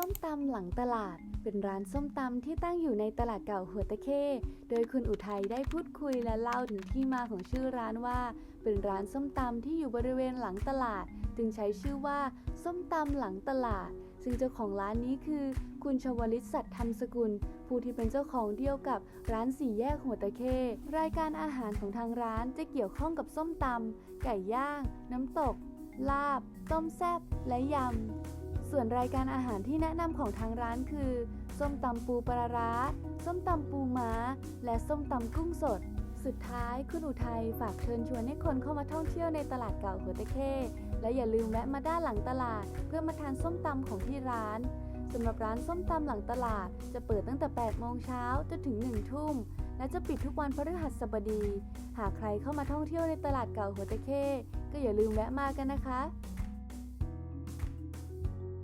ส้มตำหลังตลาด เป็นร้านส้มตำที่ตั้งอยู่ในตลาดเก่าหัวตะเข้โดยคุณอุทัยได้พูดคุยและเล่าถึงที่มาของชื่อร้านว่า เป็นร้านส้มตำที่อยู่บริเวณหลังตลาด จึงใช้ชื่อว่า ส้มตำหลังตลาด ซึ่งเจ้าของร้านนี้คือ คุณชวลิตสัตย์ธรรมสกุล ผู้ที่เป็นเจ้าของเดียวกับร้านสี่แยกหัวตะเข้รายการอาหารของทางร้านจะเกี่ยวข้องกับส้มตำไก่ย่าง น้ำตก ลาบ ต้มแซ่บและยำ ส่วนรายการอาหารที่แนะนำของทางร้านคือ ส้มตำปูปลาร้า ส้มตำปูม้า และส้มตำกุ้งสด สุดท้ายคุณอุทัยฝากเชิญชวนให้คนเข้ามาท่องเที่ยวในตลาดเก่าหัวตะเข้ และอย่าลืมแวะมาด้านหลังตลาด เพื่อมาทานส้มตำของที่ร้านสำหรับร้านส้มตำหลังตลาด จะเปิดตั้งแต่ 8 โมงเช้าจนถึง 1 ทุ่ม และจะปิดทุกวันพฤหัสบดี หากใครเข้ามาท่องเที่ยวในตลาดเก่าหัวตะเข้ก็อย่าลืมแวะมากันนะคะ